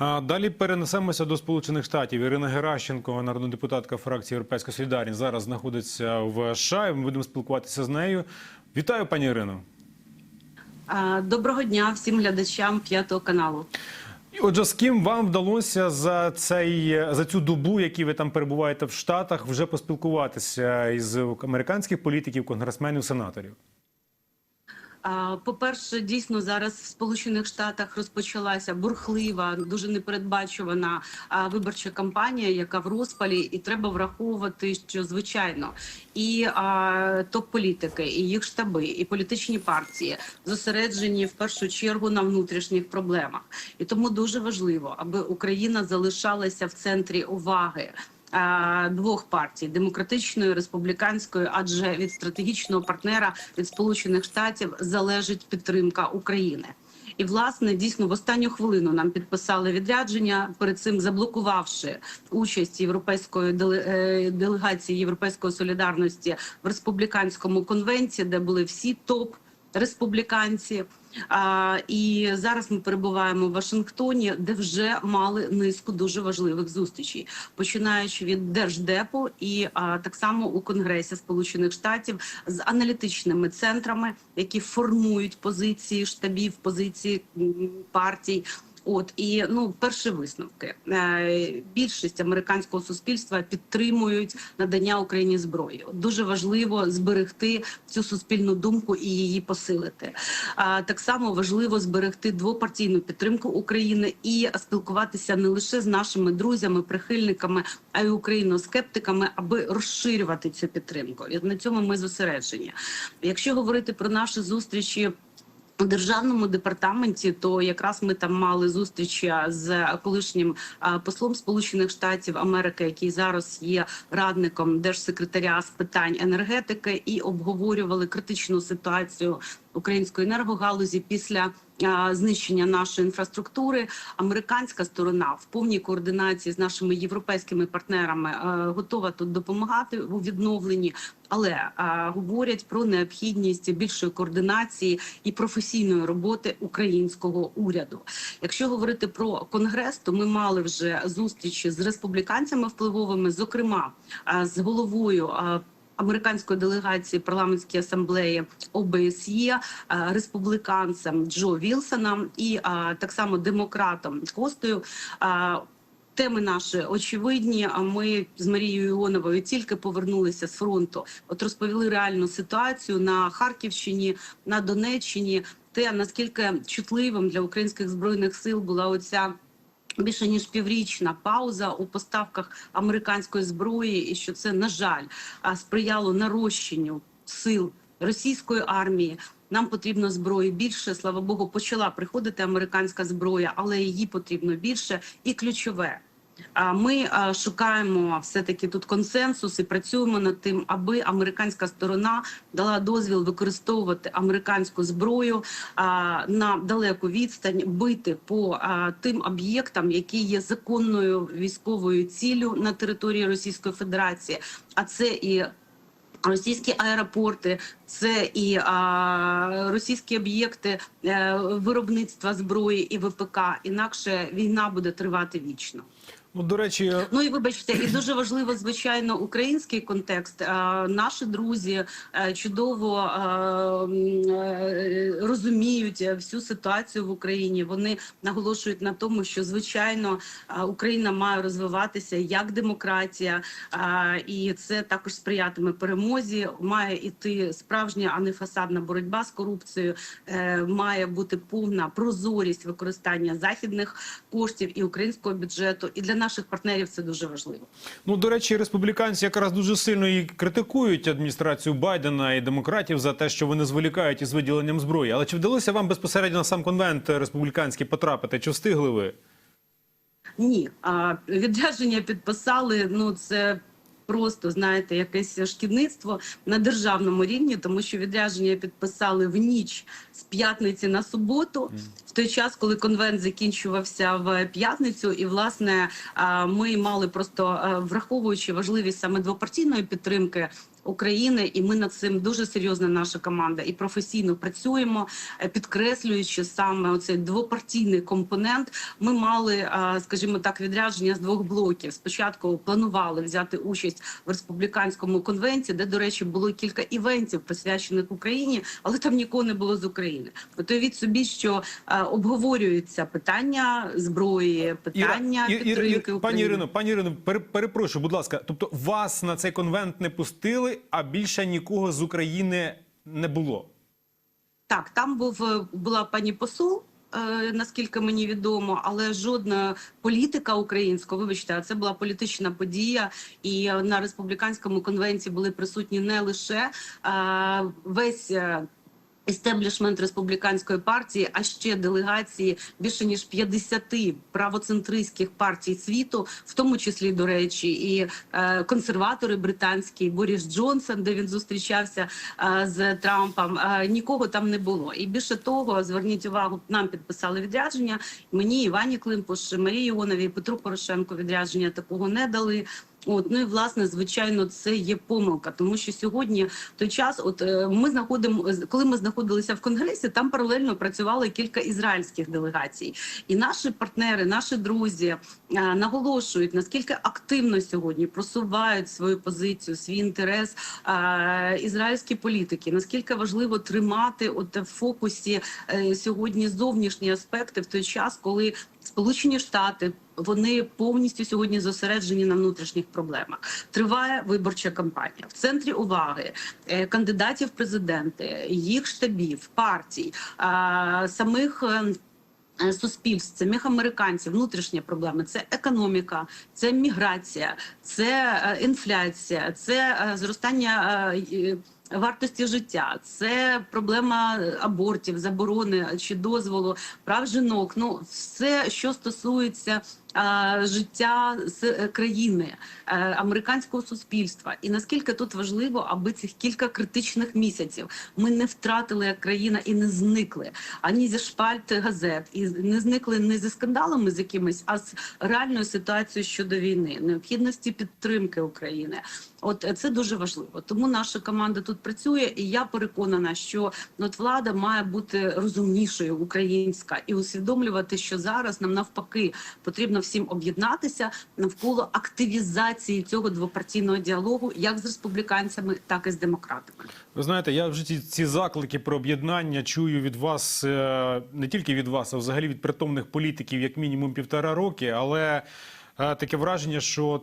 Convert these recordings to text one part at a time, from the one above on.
Далі перенесемося до Сполучених Штатів. Ірина Геращенко, народна депутатка фракції Європейська Солідарність, зараз знаходиться в США. і Ми будемо спілкуватися з нею. Вітаю, пані Ірино. Доброго дня всім глядачам п'ятого каналу. Отже, з ким вам вдалося за цей за цю добу, які ви там перебуваєте в Штатах, вже поспілкуватися із американських політиків, конгресменів, сенаторів? По-перше, дійсно зараз в Сполучених Штатах розпочалася бурхлива, дуже непередбачувана виборча кампанія, яка в розпалі, і треба враховувати, що звичайно і топ-політики, і їх штаби, і політичні партії зосереджені в першу чергу на внутрішніх проблемах. І тому дуже важливо, аби Україна залишалася в центрі уваги. Е, Двох партій демократичної республіканської, адже від стратегічного партнера від Сполучених Штатів залежить підтримка України. І власне дійсно в останню хвилину нам підписали відрядження, перед цим заблокувавши участь європейської е, делегації Європейської солідарності в республіканському конвенті, де були всі топ республіканці. І зараз ми перебуваємо в Вашингтоні, де вже мали низку дуже важливих зустрічей, починаючи від держдепу і так само у Конгресі Сполучених Штатів з аналітичними центрами, які формують позиції штабів, позиції партій. От і ну перші висновки. Е, Більшість американського суспільства підтримують надання Україні зброї. Дуже важливо зберегти цю суспільну думку і її посилити. А так само важливо зберегти двопартійну підтримку України і спілкуватися не лише з нашими друзями, прихильниками, а й україноскептиками, аби розширювати цю підтримку. І на цьому ми зосереджені. Якщо говорити про наші зустрічі. У державному департаменті, то якраз ми там мали зустріч з колишнім послом Сполучених Штатів Америки, який зараз є радником держсекретаря з питань енергетики, і обговорювали критичну ситуацію української енергогалузі після знищення нашої інфраструктури. Американська сторона в повній координації з нашими європейськими партнерами готова тут допомагати у відновленні, але говорять про необхідність більшої координації і професійної роботи українського уряду. Якщо говорити про конгрес, то ми мали вже зустрічі з республіканцями впливовими, зокрема з головою. Американської делегації парламентської асамблеї ОБСЄ республіканцем Джо Вілсоном і так само демократом Костою. Теми наші очевидні. А ми з Марією Іоновою тільки повернулися з фронту. От розповіли реальну ситуацію на Харківщині, на Донеччині. Те наскільки чутливим для українських збройних сил була оця. Більше ніж піврічна пауза у поставках американської зброї, і що це на жаль сприяло нарощенню сил російської армії. Нам потрібно зброї більше. Слава Богу, почала приходити американська зброя, але її потрібно більше. І ключове. Ми шукаємо все таки тут консенсус і працюємо над тим, аби американська сторона дала дозвіл використовувати американську зброю на далеку відстань, бити по тим об'єктам, які є законною військовою ціллю на території Російської Федерації. А це і Російські аеропорти, це і а, російські об'єкти е, виробництва зброї і ВПК. Інакше війна буде тривати вічно. Ну, до речі, Ну і вибачте, і дуже важливо, звичайно, український контекст. Наші друзі е, чудово е, е, розуміють всю ситуацію в Україні. Вони наголошують на тому, що звичайно Україна має розвиватися як демократія, і це також сприятиме перемозі. Має іти справжня, а не фасадна боротьба з корупцією. Має бути повна прозорість використання західних коштів і українського бюджету. І для наших партнерів це дуже важливо. Ну, до речі, республіканці якраз дуже сильно і критикують адміністрацію Байдена і демократів за те, що вони зволікають із виділенням зброї. Але чи вдалося вам безпосередньо на сам конвент республіканський потрапити? Чи встигли ви? Ні, а відрядження підписали. Ну це. Просто знаєте, якесь шкідництво на державному рівні, тому що відрядження підписали в ніч з п'ятниці на суботу, в той час, коли конвент закінчувався в п'ятницю, і власне ми мали просто враховуючи важливість саме двопартійної підтримки України, і ми над цим дуже серйозно. Наша команда і професійно працюємо, е, підкреслюючи саме оцей двопартійний компонент. Ми мали, е, скажімо так, відрядження з двох блоків. Спочатку планували взяти участь в республіканському конвенті, де, до речі, було кілька івентів присвячених Україні, але там нікого не було з України. Уявіть собі, що е, обговорюються питання зброї, питання Іра- Ір- Ір- підтримки Ір- України. Пані Ірино, пані Ірино, перепрошую, будь ласка. Тобто вас на цей конвент не пустили, а більше нікого з України не було. Так, там був е, була пані посол. е, Наскільки мені відомо, але жодна політика українська, вибачте, а це була політична подія, і на республіканському конвенції були присутні не лише е, весь Істеблішмент республіканської партії, а ще делегації більше ніж 50 правоцентристських партій світу, в тому числі до речі, і е, консерватори британські, Боріс Джонсон, де він зустрічався е, з Трампом. Е, нікого там не було. І більше того, зверніть увагу, нам підписали відрядження. Мені Івані Климпуш, Марії Іоновій, Петру Порошенко відрядження такого не дали. От ну і власне, звичайно, це є помилка, тому що сьогодні той час, от е, ми знаходимо, коли ми знаходилися в конгресі, там паралельно працювали кілька ізраїльських делегацій, і наші партнери, наші друзі е, наголошують наскільки активно сьогодні просувають свою позицію, свій інтерес е, ізраїльські політики. Наскільки важливо тримати от в фокусі сьогодні зовнішні аспекти в той час, коли Сполучені Штати вони повністю сьогодні зосереджені на внутрішніх проблемах. Триває виборча кампанія в центрі уваги е, кандидатів в президенти, їх штабів, партій, е, самих. е, Суспільств, самих американців, внутрішні проблеми це економіка, це міграція, це інфляція, це зростання вартості життя, це проблема абортів, заборони чи дозволу прав жінок. Ну все, що стосується життя з е, країни, е, американського суспільства, і наскільки тут важливо, аби цих кілька критичних місяців ми не втратили як країна і не зникли ані зі шпальт газет, і не зникли не зі скандалами з якимись, а з реальною ситуацією щодо війни, необхідності підтримки України. От е, це дуже важливо. Тому наша команда тут працює, і я переконана, що от влада має бути розумнішою українська і усвідомлювати, що зараз нам навпаки потрібно всім об'єднатися навколо активізації цього двопартійного діалогу, як з республіканцями, так і з демократами. Ви знаєте, я вже ці, ці заклики про об'єднання чую від вас е, не тільки від вас, а взагалі від притомних політиків, як мінімум півтора роки. Але е, таке враження, що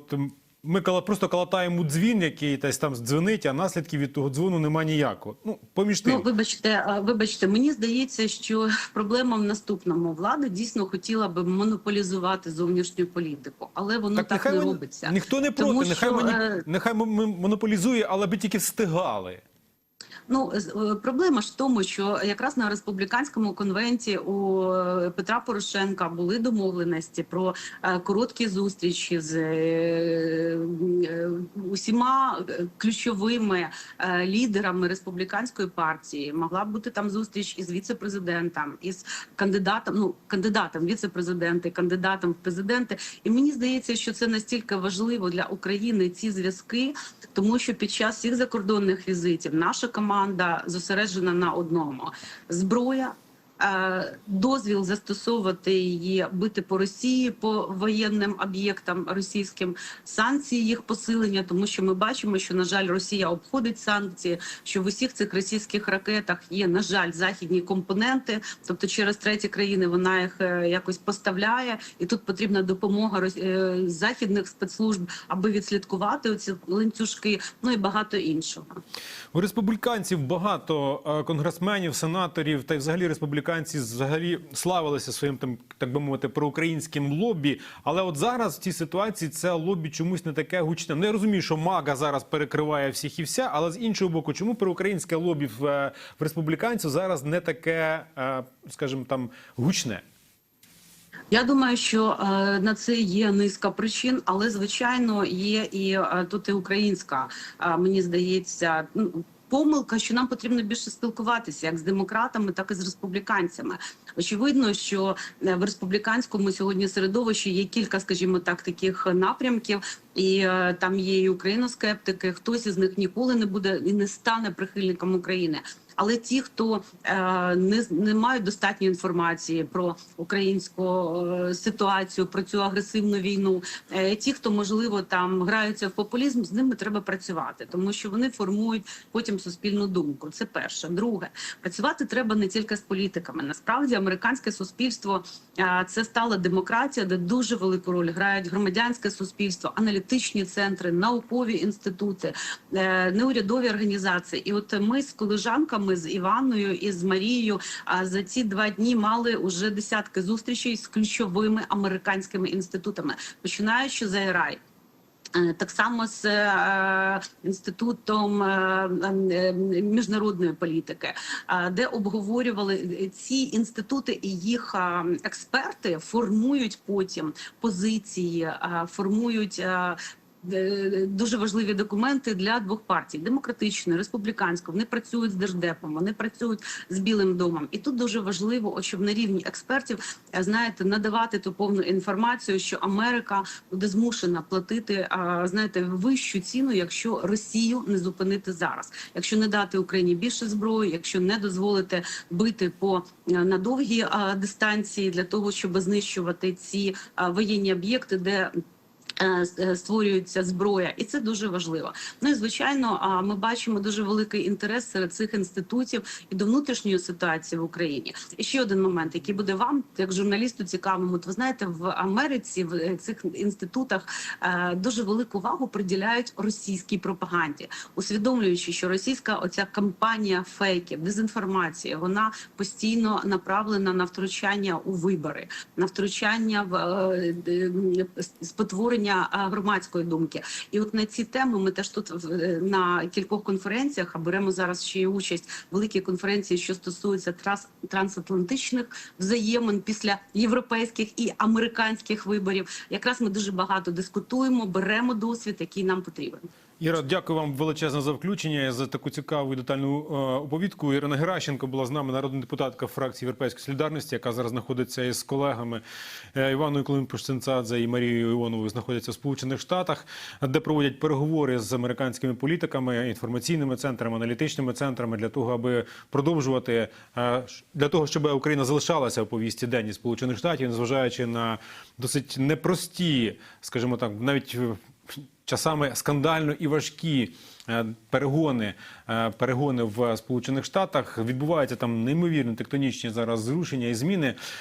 ми просто калатаємо дзвін, який десь там дзвонить, а наслідків від того дзвону немає ніякого. Ну, поміж тим. Ну, вибачте, вибачте, мені здається, що проблема в наступному влада дійсно хотіла би монополізувати зовнішню політику, але воно так, нехай не робиться. ніхто не проти, Тому нехай, що, моні- е, нехай монополізує, але би тільки встигали. Ну е, проблема ж в тому, що якраз на республіканському конвенті у е, Петра Порошенка були домовленості про е, короткі зустрічі з усіма ключовими лідерами республіканської партії. Могла бути там зустріч із віце-президентом, із кандидатом, ну кандидатом віце-президенти, кандидатом в президенти. І мені здається, що це настільки важливо для України ці зв'язки, тому що під час всіх закордонних візитів наша команда зосереджена на одному: зброя. Е, Дозвіл застосовувати її бити по Росії по воєнним об'єктам російським санкції їх посилення, тому що ми бачимо, що на жаль Росія обходить санкції, що в усіх цих російських ракетах є на жаль західні компоненти, тобто через треті країни вона їх е, якось поставляє, і тут потрібна допомога е, західних спецслужб, аби відслідкувати оці ланцюжки, ну і багато іншого. У республіканців багато конгресменів, сенаторів та й взагалі республіканці взагалі славилися своїм там, так би мовити, проукраїнським лобі. Але от зараз в цій ситуації це лобі чомусь не таке гучне. Ну я розумію, що мага зараз перекриває всіх і вся, але з іншого боку, чому проукраїнське лобі в, е, в республіканців зараз не таке, е, скажімо там, гучне? Я думаю, що е, на це є низка причин, але звичайно є і е, тут і українська. е, мені здається, ну. Помилка, що нам потрібно більше спілкуватися як з демократами, так і з республіканцями. Очевидно, що е, в республіканському сьогодні середовищі є кілька, скажімо так, таких напрямків, і е, там є і україноскептики. Хтось із них ніколи не буде і не стане прихильником України. Але ті, хто е, не, не мають достатньої інформації про українську е, ситуацію, про цю агресивну війну, е, ті, хто можливо там граються в популізм, з ними треба працювати, тому що вони формують потім суспільну думку. Це перше. Друге, працювати треба не тільки з політиками. Насправді, американське суспільство це стала демократія, де дуже велику роль грають громадянське суспільство, аналітичні центри, наукові інститути, неурядові організації. І от ми з колежанками з Іванною і з Марією за ці два дні мали уже десятки зустрічей з ключовими американськими інститутами, починаючи з АРАЙ. Е, Так само з е, інститутом е, е, міжнародної політики, е, де обговорювали ці інститути і їх е, експерти формують потім позиції, е, формують. е, Дуже важливі документи для двох партій: демократичної, республіканської. Вони працюють з держдепом, вони працюють з Білим домом. І тут дуже важливо, щоб на рівні експертів е, знаєте, надавати ту повну інформацію, що Америка буде змушена платити знаєте вищу ціну, якщо Росію не зупинити зараз, якщо не дати Україні більше зброї, якщо не дозволити бити по е, на довгі дистанції для того, щоб знищувати ці воєнні об'єкти, де е, е, створюється зброя, і це дуже важливо. Ну і звичайно, ми бачимо дуже великий інтерес серед цих інститутів і до внутрішньої ситуації в Україні. І ще один момент, який буде вам, як журналісту, цікавим. От ви знаєте, в Америці в е, цих інститутах е, дуже велику увагу приділяють російській пропаганді, усвідомлюючи, що російська оця кампанія фейків, дезінформації, вона постійно направлена на втручання у вибори, на втручання в е, спотворення е, громадської думки. І от на ці теми ми теж тут е, на кількох конференціях а беремо зараз ще й участь в великій конференції, що стосується трансатлантичних взаємин після європейських і американських виборів. Якраз ми дуже багато дискутуємо, беремо досвід, який нам потрібен. Іра, дякую вам величезне за включення за таку цікаву і детальну е, оповідку. Ірина Геращенко була з нами, народна депутатка фракції Європейської солідарності, яка зараз знаходиться із колегами е, Іваною Климпуш-Цинцадзе і Марією Іоновою знаходяться в Сполучених Штатах, де проводять переговори з американськими політиками, інформаційними центрами, аналітичними центрами для того, аби продовжувати е, для того, щоб Україна залишалася в повісті денні Сполучених Штатів, незважаючи на досить непрості, скажімо так, навіть часами скандально і важкі е, перегони, е, перегони в Сполучених Штатах. Відбуваються там неймовірні тектонічні зараз зрушення і зміни.